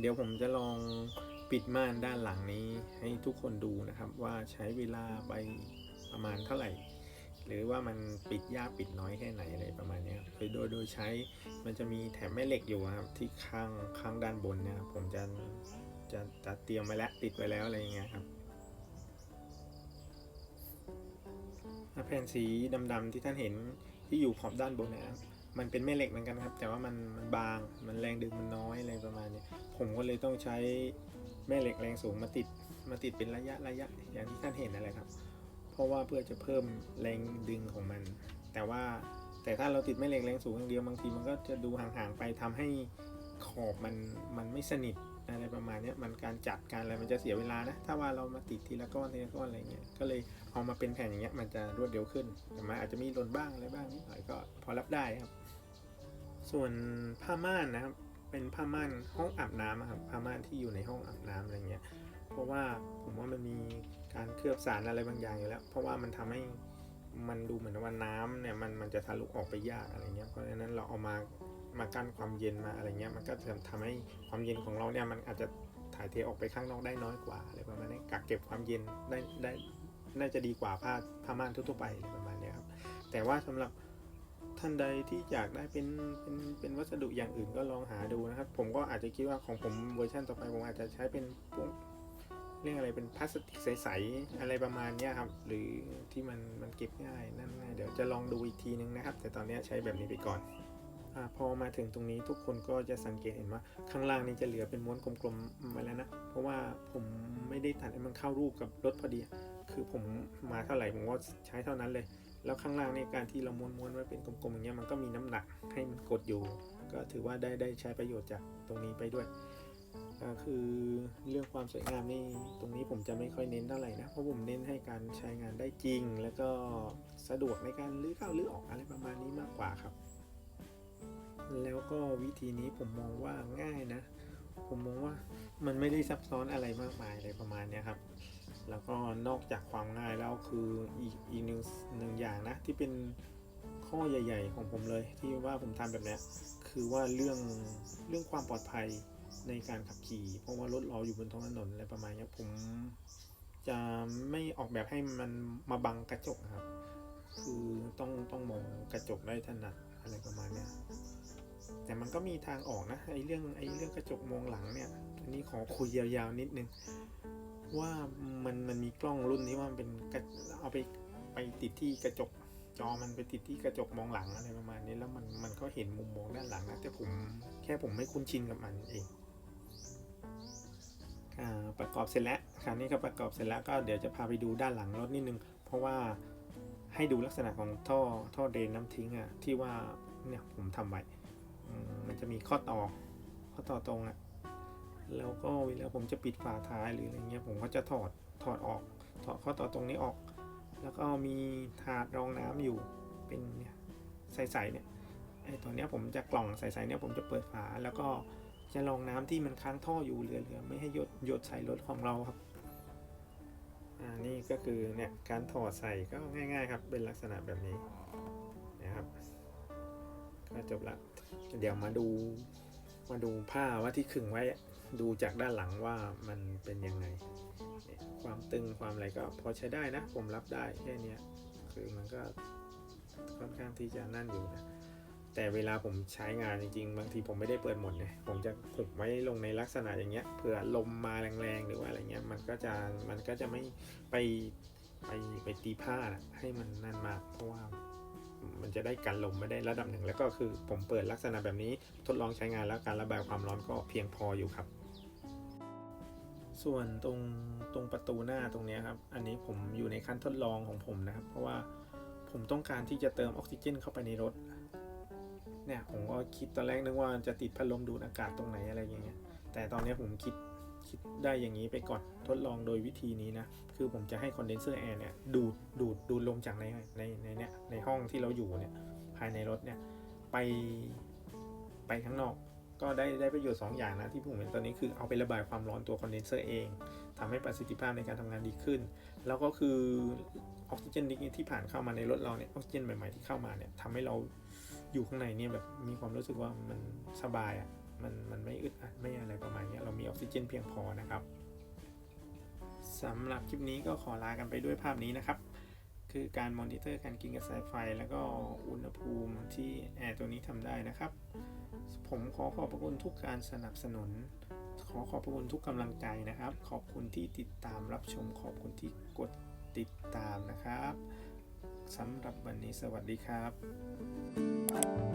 เดี๋ยวผมจะลองปิดม่านด้านหลังนี้ให้ทุกคนดูนะครับว่าใช้เวลาไปประมาณเท่าไหร่ หรือว่ามันปิดยากปิดน้อยแค่ไหนอะไรประมาณนี้ครับโดยโดยใช้มันจะมีแถมแม่เหล็กอยู่ครับที่ข้างข้างด้านบนนี่ยครับผมจะจะจะเตรียมไว้แล้วติดไว้แล้วอะไรอย่างเงี้ยครับแผ่นสีดำๆที่ท่านเห็นที่อยู่ขอบด้านบนนะครับ มันเป็นแม่เหล็กเหมือนกันครับ แต่ว่ามันมันบางมันแรงดึงมันน้อยอะไรประมาณนี้ผมก็เลยต้องใช้แม่เหล็กแรงสูงมาติดมาติดเป็นระยะระยะอย่างที่ท่านเห็นนั่นแหละครับ เพราะว่าเพื่อจะเพิ่มแรงดึงของมัน แต่ว่าแต่ถ้าเราติดแม่เหล็กแรงสูงอย่างเดียวบางทีมันก็จะดูห่างๆไปทำให้ขอบมันมันไม่สนิทอะไรประมาณนี้มันการจัดการอะไรมันจะเสียเวลานะ ถ้าว่าเรามาติดทีละก้อนทีละก้อนอะไรเงี้ย ก็เลยเอามาเป็นแผ่นอย่างเงี้ยมันจะรวดเร็วขึ้น แต่มันอาจจะมีหล่นบ้างอะไรบ้างนิดหน่อยก็พอรับได้ครับ ส่วนผ้าม่านนะครับ เป็นผ้าม่านห้องอาบน้ำครับผ้าม่านที่อยู่ในห้องอาบน้ำอะไรเงี้ย เพราะว่าผมว่ามันมีการเคลือบสารอะไรบางอย่างอยู่แล้ว เพราะว่ามันทำให้มันดูเหมือนว่าน้ำเนี่ยมันมันจะทะลุออกไปยากอะไรเงี้ย เพราะฉะนั้นเราเอามามากั้นความเย็นมาอะไรเงี้ย มันก็จะทำให้ความเย็นของเราเนี่ยมันอาจจะถ่ายเทออกไปข้างนอกได้น้อยกว่าอะไรประมาณนี้กักเก็บความเย็นได้ได้น่าจะดีกว่าผ้าผ้าม่านทั่วๆไปอะไรประมาณนี้ครับ แต่ว่าสำหรับ ท่านใดที่อยากได้เป็นเป็นเป็นวัสดุอย่างอื่นก็ลองหาดูนะครับ ผมก็อาจจะคิดว่าของผมเวอร์ชันต่อไปผมอาจจะใช้เป็นพวกเรื่องอะไรเป็นพลาสติกใสๆอะไรประมาณนี้ครับ หรือที่มันมันเก็บง่ายนั่นง่ายเดี๋ยวจะลองดูอีกทีนึงนะครับ แต่ตอนนี้ใช้แบบนี้ไปก่อนอพอมาถึงตรงนี้ทุกคนก็จะสังเกตเห็นว่าข้างล่างนี้จะเหลือเป็นม้วนกลมๆมาแล้วนะ เพราะว่าผมไม่ได้ตัดให้มันเข้ารูปกับรถพอดี คือผมมาเท่าไหร่ผมก็ใช้เท่านั้นเลย แล้วข้างล่างในการที่เราม้วนๆไว้เป็นกลมๆอย่างเงี้ยมันก็มีน้ำหนักให้มันกดอยู่ ก็ถือว่าได้ได้ใช้ประโยชน์จากตรงนี้ไปด้วยก็คือเรื่องความสวยงามนี่ตรงนี้ผมจะไม่ค่อยเน้นเท่าไหร่นะ เพราะผมเน้นให้การใช้งานได้จริง แล้วก็สะดวกในการลื้อเข้าลื้อออกอะไรประมาณนี้มากกว่าครับ แล้วก็วิธีนี้ผมมองว่าง่ายนะ ผมมองว่ามันไม่ได้ซับซ้อนอะไรมากมายอะไรประมาณนี้ครับ แล้วก็นอกจากความง่ายแล้วคืออีกอีกหนึ่งหนึ่งอย่างนะที่เป็นข้อใหญ่ ๆ ของผมเลยที่ว่าผมทำแบบนี้คือว่าเรื่องเรื่องความปลอดภัยในการขับขี่ เพราะว่ารถเราอยู่บนท้องถนนอะไรประมาณนี้ผมจะไม่ออกแบบให้มันมาบังกระจกครับ คือต้องต้องมองกระจกได้ถนัดอะไรประมาณนี้แต่มันก็มีทางออกนะไอ้เรื่องไอ้เรื่องกระจกมองหลังเนี่ยอันนี้ขอคุยยาวๆนิดนึง ว่ามันมันมีกล้องรุ่นนี้ว่ามันเป็นเอาไปไปติดที่กระจกจอมันไปติดที่กระจกมองหลังอะไรประมาณนี้แล้วมันมันก็เห็นมุมมองด้านหลังนะแต่ผมแค่ผมไม่คุ้นชินกับมันเองอประกอบเสร็จแล้วคราวนี้ก็ประกอบเสร็จแล้วก็เดี๋ยวจะพาไปดูด้านหลังรถนิดนึง เพราะว่าให้ดูลักษณะของท่อท่อเดนน้ำทิ้งอะที่ว่าเนี่ยผมทำไว้มมันจะมีข้อต่อข้อต่อตรงอะ แล้วก็เวลาผมจะปิดฝาท้ายหรืออะไรเงี้ยผมก็จะถอดถอดออก ถอดข้อต่อตรงนี้ออก แล้วก็มีถาดรองน้ำอยู่เป็นเนี่ยใสๆเนี่ยไอ้ตัวเนี้ยผมจะกล่องใสๆเนี่ยผมจะเปิดฝาแล้วก็จะลองน้ำที่มันค้างท่ออยู่เหลือๆไม่ให้หยดหยดใส่รถของเราครับอ่านี่ก็คือเนี่ยการถอดใส่ก็ง่าย ๆ ครับเป็นลักษณะแบบนี้นะครับก็จบละเดี๋ยวมาดูมาดูผ้าว่าที่ขึงไว้ ดูจากด้านหลังว่ามันเป็นยังไง ความตึงความอะไรก็พอใช้ได้นะ ผมรับได้แค่เนี้ยคือมันก็ค่อนข้างที่จะนั่นอยู่นะ แต่เวลาผมใช้งานจริงๆ บางทีผมไม่ได้เปิดหมดเลยผมจะผูกไว้ลงในลักษณะอย่างเงี้ยเผื่อลมมาแรงๆ หรือว่าอะไรเงี้ยมันก็จะมันก็จะไม่ไปไปไปตีผ้านะให้มันนั่นมากเพราะว่า มันจะได้กันลมไม่ได้ระดับหนึ่ง แล้วก็คือผมเปิดลักษณะแบบนี้ทดลองใช้งานแล้วการระบายความร้อนก็เพียงพออยู่ครับ ส่วนตรงตรงประตูหน้าตรงนี้ครับ อันนี้ผมอยู่ในขั้นทดลองของผมนะครับ เพราะว่าผมต้องการที่จะเติมออกซิเจนเข้าไปในรถเนี่ยผมก็คิดตอนแรกนึกว่าจะติดพัดลมดูดอากาศตรงไหนอะไรอย่างเงี้ยแต่ตอนนี้ผมคิด คิดได้อย่างนี้ไปก่อนทดลองโดยวิธีนี้นะ คือผมจะให้คอนเดนเซอร์แอร์เนี่ยดูดดูดดูดลมจากในในในเนี่ยในห้องที่เราอยู่เนี่ยภายในรถเนี่ยไปไปข้างนอกก็ได้ได้ประโยชน์ 2 อย่างนะ ที่ผมเห็นตอนนี้คือเอาไประบายความร้อนตัวคอนเดนเซอร์เองทำให้ประสิทธิภาพในการทำงานดีขึ้น แล้วก็คือออกซิเจนที่ผ่านเข้ามาในรถเราเนี่ยออกซิเจนใหม่ๆที่เข้ามาเนี่ยทำให้เราอยู่ข้างในเนี่ยแบบมีความรู้สึกว่ามันสบายอะ่ะ มันมันไม่อึดอัดไม่อะไรประมาณนี้เรามีออกซิเจนเพียงพอนะครับสำหรับคลิปนี้ก็ขอลากันไปด้วยภาพนี้นะครับ คือการมอนิเตอร์การกินกระแสไฟ แล้วก็อุณหภูมิที่แอร์ตัวนี้ทำได้นะครับ ผมขอขอบพระคุณทุกการสนับสนุน ขอขอบพระคุณทุกกำลังใจนะครับ ขอบคุณที่ติดตามรับชม ขอบคุณที่กดติดตามนะครับสำหรับวันนี้สวัสดีครับ